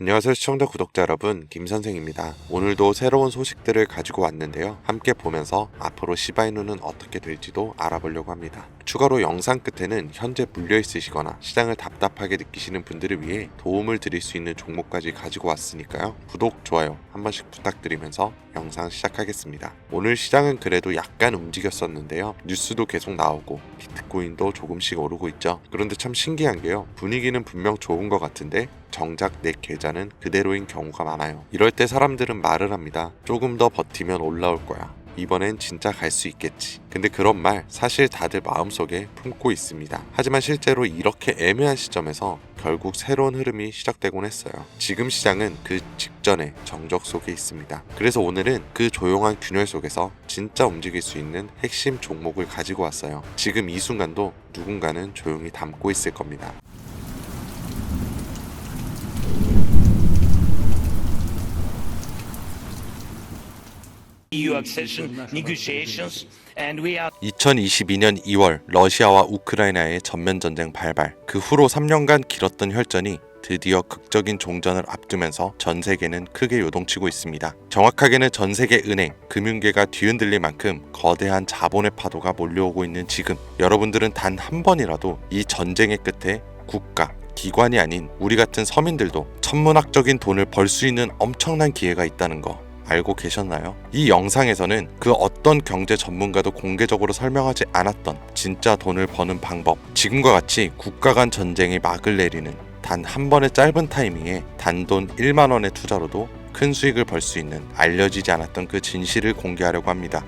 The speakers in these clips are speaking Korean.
안녕하세요 시청자 구독자 여러분. 김선생입니다. 오늘도 새로운 소식들을 가지고 왔는데요. 함께 보면서 앞으로 시바이누는 어떻게 될지도 알아보려고 합니다. 추가로 영상 끝에는 현재 물려 있으시거나 시장을 답답하게 느끼시는 분들을 위해 도움을 드릴 수 있는 종목까지 가지고 왔으니까요. 구독 좋아요 한 번씩 부탁드리면서 영상 시작하겠습니다 오늘 시장은 그래도 약간 움직였었는데요 뉴스도 계속 나오고 비트코인도 조금씩 오르고 있죠 그런데 참 신기한 게요 분위기는 분명 좋은 것 같은데 정작 내 계좌는 그대로인 경우가 많아요. 이럴 때 사람들은 말을 합니다. 조금 더 버티면 올라올 거야. 이번엔 진짜 갈 수 있겠지. 근데 그런 말 사실 다들 마음속에 품고 있습니다. 하지만 실제로 이렇게 애매한 시점에서 결국 새로운 흐름이 시작되곤 했어요. 지금 시장은 그 직전의 정적 속에 있습니다. 그래서 오늘은 그 조용한 균열 속에서 진짜 움직일 수 있는 핵심 종목을 가지고 왔어요. 지금 이 순간도 누군가는 조용히 담고 있을 겁니다. 2022년 2월 러시아와 우크라이나의 전면 전쟁 발발. 그 후로 3년간 길었던 혈전이 드디어 극적인 종전을 앞두면서 전 세계는 크게 요동치고 있습니다. 정확하게는 전 세계 은행, 금융계가 뒤흔들릴 만큼 거대한 자본의 파도가 몰려오고 있는 지금 여러분들은 단 한 번이라도 이 전쟁의 끝에 국가, 기관이 아닌 우리 같은 서민들도 천문학적인 돈을 벌 수 있는 엄청난 기회가 있다는 거 알고 계셨나요? 이 영상에서는 그 어떤 경제 전문가도 공개적으로 설명하지 않았던 진짜 돈을 버는 방법, 지금과 같이 국가 간 전쟁이 막을 내리는 단 한 번의 짧은 타이밍에 단돈 1만 원의 투자로도 큰 수익을 벌 수 있는 알려지지 않았던 그 진실을 공개하려고 합니다.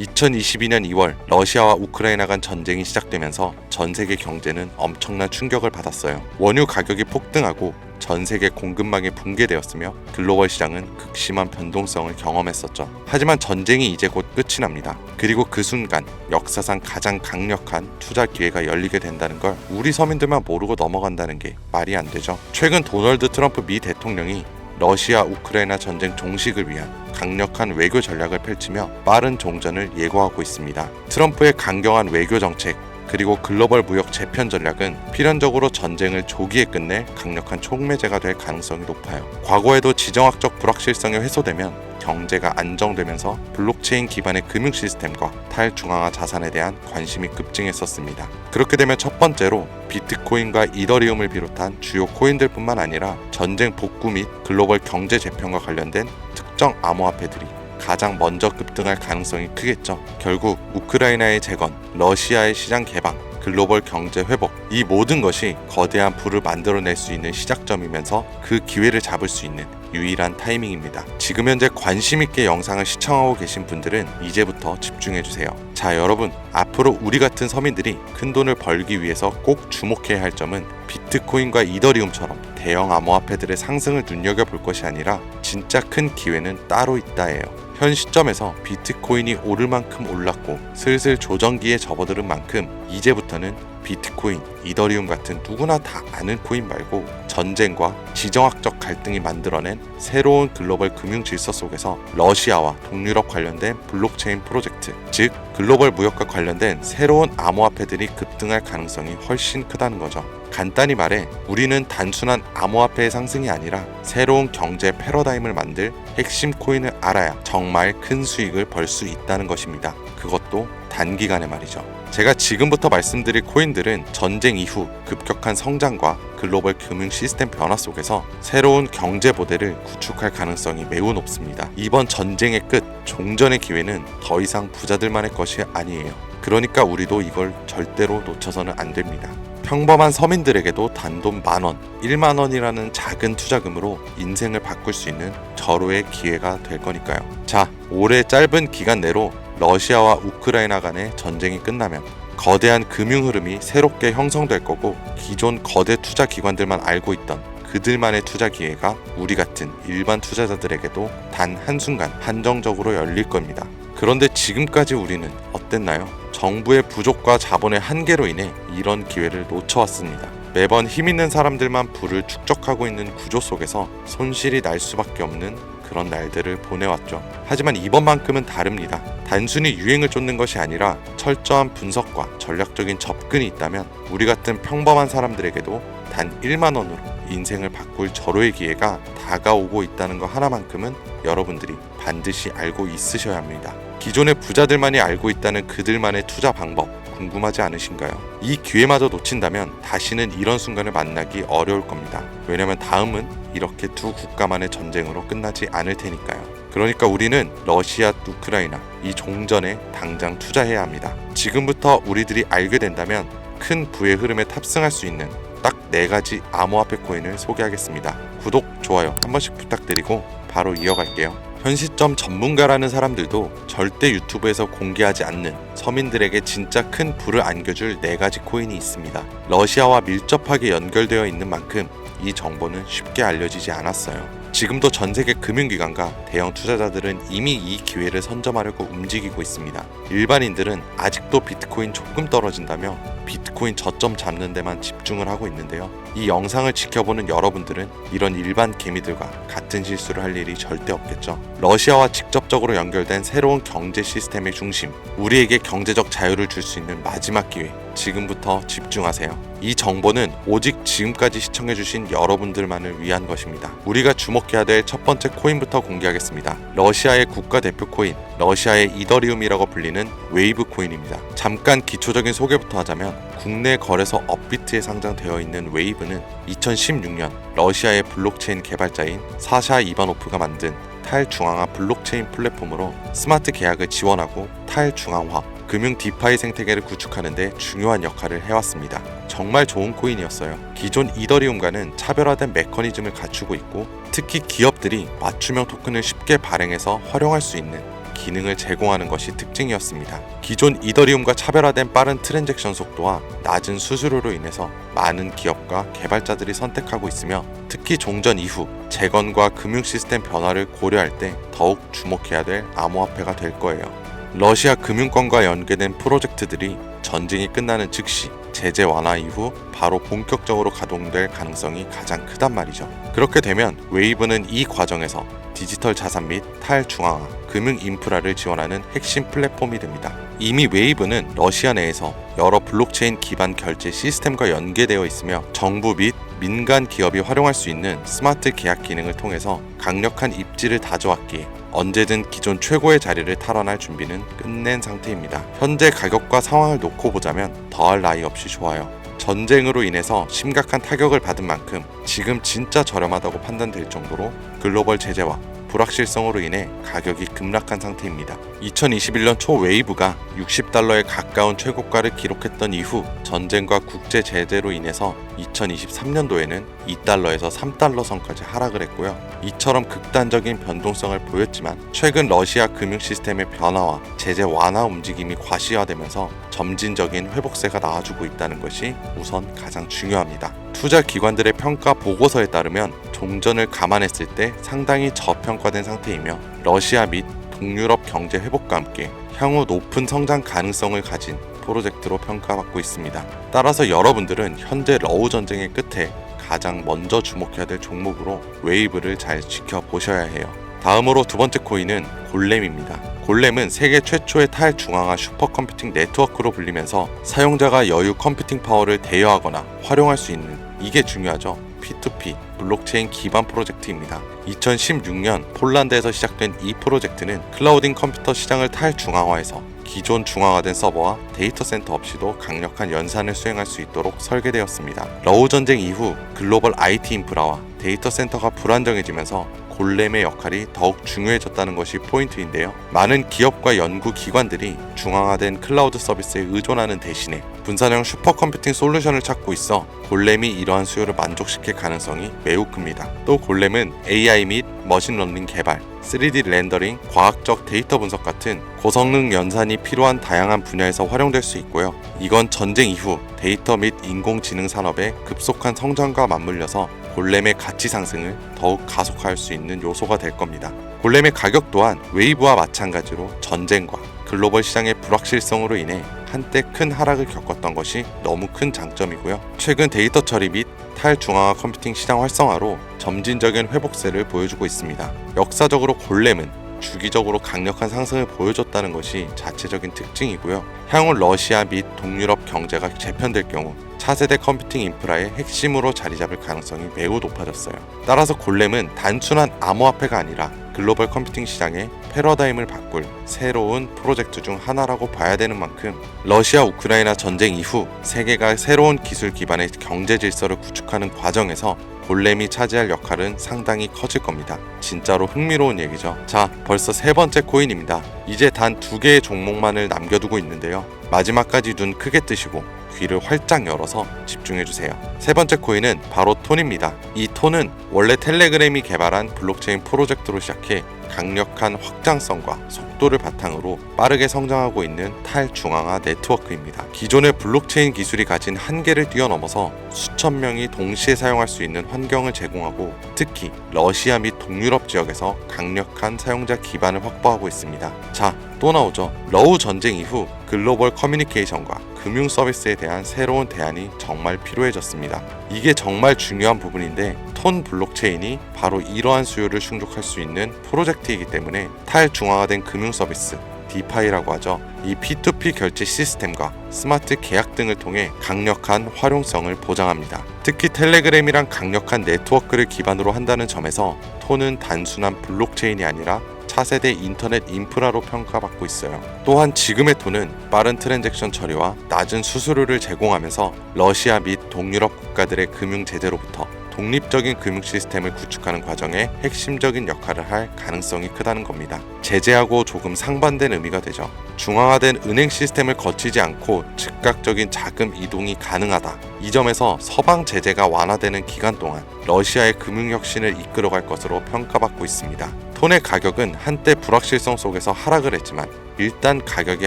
2022년 2월 러시아와 우크라이나 간 전쟁이 시작되면서 전 세계 경제는 엄청난 충격을 받았어요. 원유 가격이 폭등하고 전 세계 공급망이 붕괴되었으며 글로벌 시장은 극심한 변동성을 경험했었죠. 하지만 전쟁이 이제 곧 끝이 납니다. 그리고 그 순간 역사상 가장 강력한 투자 기회가 열리게 된다는 걸 우리 서민들만 모르고 넘어간다는 게 말이 안 되죠. 최근 도널드 트럼프 미 대통령이 러시아 우크라이나 전쟁 종식을 위한 강력한 외교 전략을 펼치며 빠른 종전을 예고하고 있습니다. 트럼프의 강경한 외교 정책 그리고 글로벌 무역 재편 전략은 필연적으로 전쟁을 조기에 끝낼 강력한 촉매제가 될 가능성이 높아요. 과거에도 지정학적 불확실성이 해소되면 경제가 안정되면서 블록체인 기반의 금융 시스템과 탈중앙화 자산에 대한 관심이 급증했었습니다. 그렇게 되면 첫 번째로 비트코인과 이더리움을 비롯한 주요 코인들뿐만 아니라 전쟁 복구 및 글로벌 경제 재편과 관련된 특정 암호화폐들이 가장 먼저 급등할 가능성이 크겠죠. 결국 우크라이나의 재건, 러시아의 시장 개방, 글로벌 경제 회복 이 모든 것이 거대한 부를 만들어낼 수 있는 시작점이면서 그 기회를 잡을 수 있는 유일한 타이밍입니다. 지금 현재 관심 있게 영상을 시청하고 계신 분들은 이제부터 집중해 주세요. 자, 여러분, 앞으로 우리 같은 서민들이 큰 돈을 벌기 위해서 꼭 주목해야 할 점은 비트코인과 이더리움처럼 대형 암호화폐들의 상승을 눈여겨 볼 것이 아니라 진짜 큰 기회는 따로 있다예요. 현 시점에서 비트코인이 오를 만큼 올랐고 슬슬 조정기에 접어드는 만큼 이제부터는 비트코인, 이더리움 같은 누구나 다 아는 코인 말고 전쟁과 지정학적 갈등이 만들어낸 새로운 글로벌 금융 질서 속에서 러시아와 동유럽 관련된 블록체인 프로젝트, 즉 글로벌 무역과 관련된 새로운 암호화폐들이 급등할 가능성이 훨씬 크다는 거죠. 간단히 말해 우리는 단순한 암호화폐의 상승이 아니라 새로운 경제 패러다임을 만들 핵심 코인을 알아야 정말 큰 수익을 벌 수 있다는 것입니다. 그것도 단기간에 말이죠. 제가 지금부터 말씀드릴 코인들은 전쟁 이후 급격한 성장과 글로벌 금융 시스템 변화 속에서 새로운 경제 모델을 구축할 가능성이 매우 높습니다. 이번 전쟁의 끝, 종전의 기회는 더 이상 부자들만의 것이 아니에요. 그러니까 우리도 이걸 절대로 놓쳐서는 안 됩니다. 평범한 서민들에게도 단돈 만 원, 1만 원이라는 작은 투자금으로 인생을 바꿀 수 있는 절호의 기회가 될 거니까요. 자, 올해 짧은 기간 내로 러시아와 우크라이나 간의 전쟁이 끝나면 거대한 금융 흐름이 새롭게 형성될 거고 기존 거대 투자 기관들만 알고 있던 그들만의 투자 기회가 우리 같은 일반 투자자들에게도 단 한순간 한정적으로 열릴 겁니다. 그런데 지금까지 우리는 어땠나요? 정부의 부족과 자본의 한계로 인해 이런 기회를 놓쳐왔습니다. 매번 힘 있는 사람들만 부를 축적하고 있는 구조 속에서 손실이 날 수밖에 없는 그런 날들을 보내왔죠. 하지만 이번만큼은 다릅니다. 단순히 유행을 쫓는 것이 아니라 철저한 분석과 전략적인 접근이 있다면 우리 같은 평범한 사람들에게도 단 1만 원으로 인생을 바꿀 절호의 기회가 다가오고 있다는 것 하나만큼은 여러분들이 반드시 알고 있으셔야 합니다. 기존의 부자들만이 알고 있다는 그들만의 투자 방법 궁금하지 않으신가요? 이 기회마저 놓친다면 다시는 이런 순간을 만나기 어려울 겁니다. 왜냐면 다음은 이렇게 두 국가만의 전쟁으로 끝나지 않을 테니까요. 그러니까 우리는 러시아, 우크라이나 이 종전에 당장 투자해야 합니다. 지금부터 우리들이 알게 된다면 큰 부의 흐름에 탑승할 수 있는 딱 네 가지 암호화폐 코인을 소개하겠습니다. 구독, 좋아요 한 번씩 부탁드리고 바로 이어갈게요. 현 시점 전문가라는 사람들도 절대 유튜브에서 공개하지 않는 서민들에게 진짜 큰 부를 안겨줄 네 가지 코인이 있습니다. 러시아와 밀접하게 연결되어 있는 만큼 이 정보는 쉽게 알려지지 않았어요. 지금도 전 세계 금융기관과 대형 투자자들은 이미 이 기회를 선점하려고 움직이고 있습니다. 일반인들은 아직도 비트코인 조금 떨어진다며 비트코인 저점 잡는 데만 집중을 하고 있는데요. 이 영상을 지켜보는 여러분들은 이런 일반 개미들과 같은 실수를 할 일이 절대 없겠죠. 러시아와 직접적으로 연결된 새로운 경제 시스템의 중심, 우리에게 경제적 자유를 줄 수 있는 마지막 기회, 지금부터 집중하세요. 이 정보는 오직 지금까지 시청해주신 여러분들만을 위한 것입니다. 우리가 주목해야 될 첫 번째 코인부터 공개하겠습니다. 러시아의 국가대표 코인, 러시아의 이더리움이라고 불리는 웨이브 코인입니다. 잠깐 기초적인 소개부터 하자면 국내 거래소 업비트에 상장되어 있는 웨이브는 2016년 러시아의 블록체인 개발자인 사샤 이바노프가 만든 탈중앙화 블록체인 플랫폼으로 스마트 계약을 지원하고 탈중앙화 금융 디파이 생태계를 구축하는 데 중요한 역할을 해왔습니다. 정말 좋은 코인이었어요. 기존 이더리움과는 차별화된 메커니즘을 갖추고 있고 특히 기업들이 맞춤형 토큰을 쉽게 발행해서 활용할 수 있는 기능을 제공하는 것이 특징이었습니다. 기존 이더리움과 차별화된 빠른 트랜잭션 속도와 낮은 수수료로 인해서 많은 기업과 개발자들이 선택하고 있으며 특히 종전 이후 재건과 금융 시스템 변화를 고려할 때 더욱 주목해야 될 암호화폐가 될 거예요. 러시아 금융권과 연계된 프로젝트들이 전쟁이 끝나는 즉시 제재 완화 이후 바로 본격적으로 가동될 가능성이 가장 크단 말이죠. 그렇게 되면 웨이브는 이 과정에서 디지털 자산 및 탈중앙화, 금융 인프라를 지원하는 핵심 플랫폼이 됩니다. 이미 웨이브는 러시아 내에서 여러 블록체인 기반 결제 시스템과 연계되어 있으며 정부 및 민간 기업이 활용할 수 있는 스마트 계약 기능을 통해서 강력한 입지를 다져왔기에 언제든 기존 최고의 자리를 탈환할 준비는 끝낸 상태입니다. 현재 가격과 상황을 놓고 보자면 더할 나위 없이 좋아요. 전쟁으로 인해서 심각한 타격을 받은 만큼 지금 진짜 저렴하다고 판단될 정도로 글로벌 제재와 불확실성으로 인해 가격이 급락한 상태입니다. 2021년 초 웨이브가 60달러에 가까운 최고가를 기록했던 이후 전쟁과 국제 제재로 인해서 2023년도에는 2달러에서 3달러 선까지 하락을 했고요. 이처럼 극단적인 변동성을 보였지만 최근 러시아 금융 시스템의 변화와 제재 완화 움직임이 과시화되면서 점진적인 회복세가 나와주고 있다는 것이 우선 가장 중요합니다. 투자 기관들의 평가 보고서에 따르면 종전을 감안했을 때 상당히 저평가된 상태이며 러시아 및 동유럽 경제 회복과 함께 향후 높은 성장 가능성을 가진 프로젝트로 평가받고 있습니다. 따라서 여러분들은 현재 러우 전쟁의 끝에 가장 먼저 주목해야 될 종목으로 웨이브를 잘 지켜보셔야 해요. 다음으로 두 번째 코인은 골렘입니다. 골렘은 세계 최초의 탈중앙화 슈퍼컴퓨팅 네트워크로 불리면서 사용자가 여유 컴퓨팅 파워를 대여하거나 활용할 수 있는 이게 중요하죠. P2P 블록체인 기반 프로젝트입니다. 2016년 폴란드에서 시작된 이 프로젝트는 클라우딩 컴퓨터 시장을 탈중앙화해서 기존 중앙화된 서버와 데이터 센터 없이도 강력한 연산을 수행할 수 있도록 설계되었습니다. 러우 전쟁 이후 글로벌 IT 인프라와 데이터 센터가 불안정해지면서 골렘의 역할이 더욱 중요해졌다는 것이 포인트인데요. 많은 기업과 연구 기관들이 중앙화된 클라우드 서비스에 의존하는 대신에 분산형 슈퍼컴퓨팅 솔루션을 찾고 있어 골렘이 이러한 수요를 만족시킬 가능성이 매우 큽니다. 또 골렘은 AI 및 머신러닝 개발, 3D 렌더링, 과학적 데이터 분석 같은 고성능 연산이 필요한 다양한 분야에서 활용될 수 있고요. 이건 전쟁 이후 데이터 및 인공지능 산업의 급속한 성장과 맞물려서 골렘의 가치 상승을 더욱 가속화할 수 있는 요소가 될 겁니다. 골렘의 가격 또한 웨이브와 마찬가지로 전쟁과 글로벌 시장의 불확실성으로 인해 한때 큰 하락을 겪었던 것이 너무 큰 장점이고요. 최근 데이터 처리 및 탈중앙화 컴퓨팅 시장 활성화로 점진적인 회복세를 보여주고 있습니다. 역사적으로 골렘은 주기적으로 강력한 상승을 보여줬다는 것이 자체적인 특징이고요. 향후 러시아 및 동유럽 경제가 재편될 경우 차세대 컴퓨팅 인프라의 핵심으로 자리 잡을 가능성이 매우 높아졌어요. 따라서 골렘은 단순한 암호화폐가 아니라 글로벌 컴퓨팅 시장의 패러다임을 바꿀 새로운 프로젝트 중 하나라고 봐야 되는 만큼 러시아 우크라이나 전쟁 이후 세계가 새로운 기술 기반의 경제 질서를 구축하는 과정에서 골렘이 차지할 역할은 상당히 커질 겁니다. 진짜로 흥미로운 얘기죠. 자, 벌써 세 번째 코인입니다. 이제 단 두 개의 종목만을 남겨두고 있는데요. 마지막까지 눈 크게 뜨시고 귀를 활짝 열어서 집중해 주세요. 세 번째 코인은 바로 톤입니다. 이 톤은 원래 텔레그램이 개발한 블록체인 프로젝트로 시작해 강력한 확장성과 속도를 바탕으로 빠르게 성장하고 있는 탈중앙화 네트워크입니다. 기존의 블록체인 기술이 가진 한계를 뛰어넘어서 수천 명이 동시에 사용할 수 있는 환경을 제공하고 특히 러시아 및 동유럽 지역에서 강력한 사용자 기반을 확보하고 있습니다. 자, 또 나오죠. 러우 전쟁 이후 글로벌 커뮤니케이션과 금융 서비스에 대한 새로운 대안이 정말 필요해졌습니다. 이게 정말 중요한 부분인데 톤 블록체인이 바로 이러한 수요를 충족할 수 있는 프로젝트이기 때문에 탈중앙화된 금융 서비스 디파이라고 하죠. 이 P2P 결제 시스템과 스마트 계약 등을 통해 강력한 활용성을 보장합니다. 특히 텔레그램이란 강력한 네트워크를 기반으로 한다는 점에서 톤은 단순한 블록체인이 아니라 차세대 인터넷 인프라로 평가받고 있어요. 또한 지금의 톤은 빠른 트랜잭션 처리와 낮은 수수료를 제공하면서 러시아 및 동유럽 국가들의 금융 제재로부터 독립적인 금융 시스템을 구축하는 과정에 핵심적인 역할을 할 가능성이 크다는 겁니다. 제재하고 조금 상반된 의미가 되죠. 중앙화된 은행 시스템을 거치지 않고 즉각적인 자금 이동이 가능하다. 이 점에서 서방 제재가 완화되는 기간 동안 러시아의 금융 혁신을 이끌어갈 것으로 평가받고 있습니다. 톤의 가격은 한때 불확실성 속에서 하락을 했지만 일단 가격이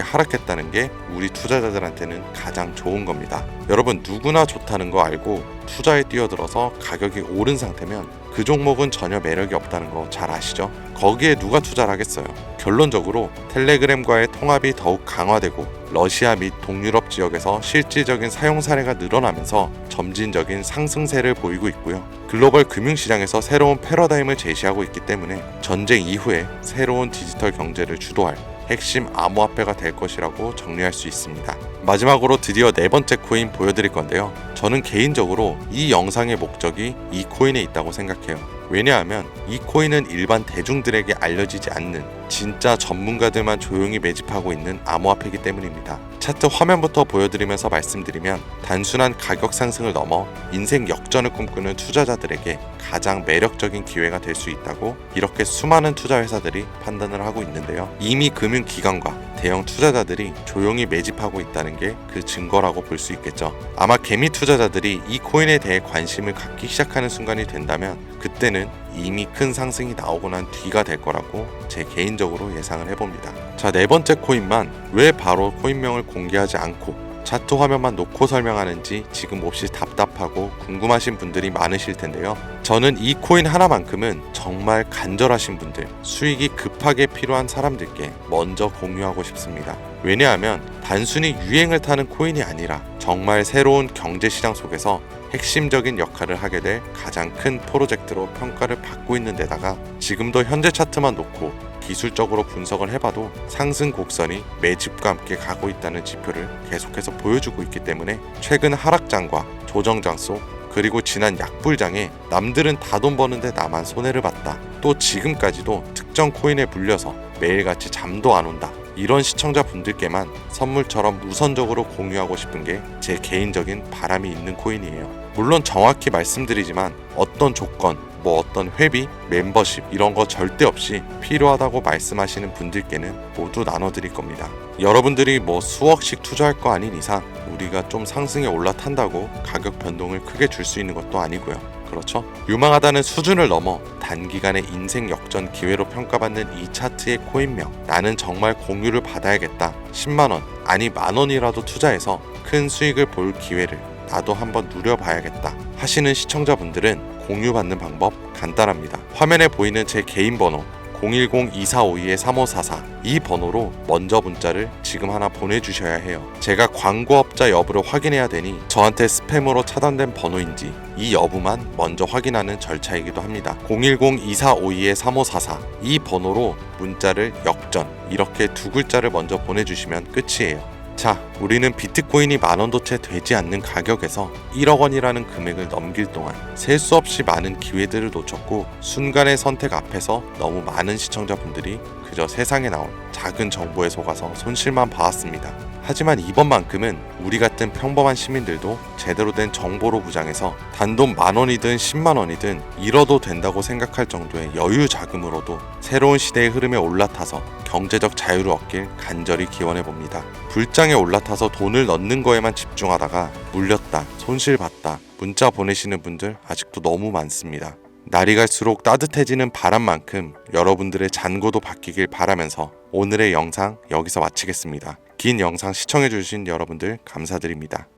하락했다는 게 우리 투자자들한테는 가장 좋은 겁니다. 여러분 누구나 좋다는 거 알고 투자에 뛰어들어서 가격이 오른 상태면 그 종목은 전혀 매력이 없다는 거 잘 아시죠? 거기에 누가 투자를 하겠어요? 결론적으로 텔레그램과의 통합이 더욱 강화되고 러시아 및 동유럽 지역에서 실질적인 사용 사례가 늘어나면서 점진적인 상승세를 보이고 있고요. 글로벌 금융시장에서 새로운 패러다임을 제시하고 있기 때문에 전쟁 이후에 새로운 디지털 경제를 주도할 핵심 암호화폐가 될 것이라고 정리할 수 있습니다. 마지막으로 드디어 네 번째 코인 보여드릴 건데요. 저는 개인적으로 이 영상의 목적이 이 코인에 있다고 생각해요. 왜냐하면 이 코인은 일반 대중들에게 알려지지 않는 진짜 전문가들만 조용히 매집하고 있는 암호화폐이기 때문입니다. 차트 화면부터 보여드리면서 말씀드리면 단순한 가격 상승을 넘어 인생 역전을 꿈꾸는 투자자들에게 가장 매력적인 기회가 될 수 있다고 이렇게 수많은 투자 회사들이 판단을 하고 있는데요. 이미 금융기관과 대형 투자자들이 조용히 매집하고 있다는 게 그 증거라고 볼 수 있겠죠. 아마 개미 투자자들이 이 코인에 대해 관심을 갖기 시작하는 순간이 된다면 그때는 이미 큰 상승이 나오고 난 뒤가 될 거라고 제 개인적으로 예상을 해봅니다. 자, 네 번째 코인만 왜 바로 코인명을 공개하지 않고 차트 화면만 놓고 설명하는지 지금 몹시 답답하고 궁금하신 분들이 많으실 텐데요. 저는 이 코인 하나만큼은 정말 간절하신 분들, 수익이 급하게 필요한 사람들께 먼저 공유하고 싶습니다. 왜냐하면 단순히 유행을 타는 코인이 아니라 정말 새로운 경제 시장 속에서 핵심적인 역할을 하게 될 가장 큰 프로젝트로 평가를 받고 있는 데다가 지금도 현재 차트만 놓고 기술적으로 분석을 해봐도 상승 곡선이 매집과 함께 가고 있다는 지표를 계속해서 보여주고 있기 때문에 최근 하락장과 조정장 속 그리고 지난 약불장에 남들은 다 돈 버는데 나만 손해를 봤다. 또 지금까지도 특정 코인에 불려서 매일같이 잠도 안 온다. 이런 시청자분들께만 선물처럼 우선적으로 공유하고 싶은 게 제 개인적인 바람이 있는 코인이에요. 물론 정확히 말씀드리지만 어떤 조건, 뭐 어떤 회비, 멤버십 이런 거 절대 없이 필요하다고 말씀하시는 분들께는 모두 나눠드릴 겁니다. 여러분들이 뭐 수억씩 투자할 거 아닌 이상 우리가 좀 상승에 올라탄다고 가격 변동을 크게 줄 수 있는 것도 아니고요. 그렇죠? 유망하다는 수준을 넘어 단기간의 인생 역전 기회로 평가받는 이 차트의 코인명 나는 정말 공유를 받아야겠다 10만원 아니 만원이라도 투자해서 큰 수익을 볼 기회를 나도 한번 누려봐야겠다 하시는 시청자분들은 공유받는 방법 간단합니다 화면에 보이는 제 개인 번호 010-2452-3544 이 번호로 먼저 문자를 지금 하나 보내주셔야 해요. 제가 광고업자 여부를 확인해야 되니 저한테 스팸으로 차단된 번호인지 이 여부만 먼저 확인하는 절차이기도 합니다. 010-2452-3544 이 번호로 문자를 역전 이렇게 두 글자를 먼저 보내주시면 끝이에요. 자, 우리는 비트코인이 만 원도 채 되지 않는 가격에서 1억 원이라는 금액을 넘길 동안 셀 수 없이 많은 기회들을 놓쳤고 순간의 선택 앞에서 너무 많은 시청자분들이 그저 세상에 나온 작은 정보에 속아서 손실만 봐왔습니다. 하지만 이번만큼은 우리 같은 평범한 시민들도 제대로 된 정보로 무장해서 단돈 만 원이든 10만 원이든 잃어도 된다고 생각할 정도의 여유 자금으로도 새로운 시대의 흐름에 올라타서 경제적 자유를 얻길 간절히 기원해 봅니다. 불장에 올라타서 돈을 넣는 거에만 집중하다가 물렸다, 손실 봤다, 문자 보내시는 분들 아직도 너무 많습니다. 날이 갈수록 따뜻해지는 바람만큼 여러분들의 잔고도 바뀌길 바라면서 오늘의 영상 여기서 마치겠습니다. 긴 영상 시청해주신 여러분들 감사드립니다.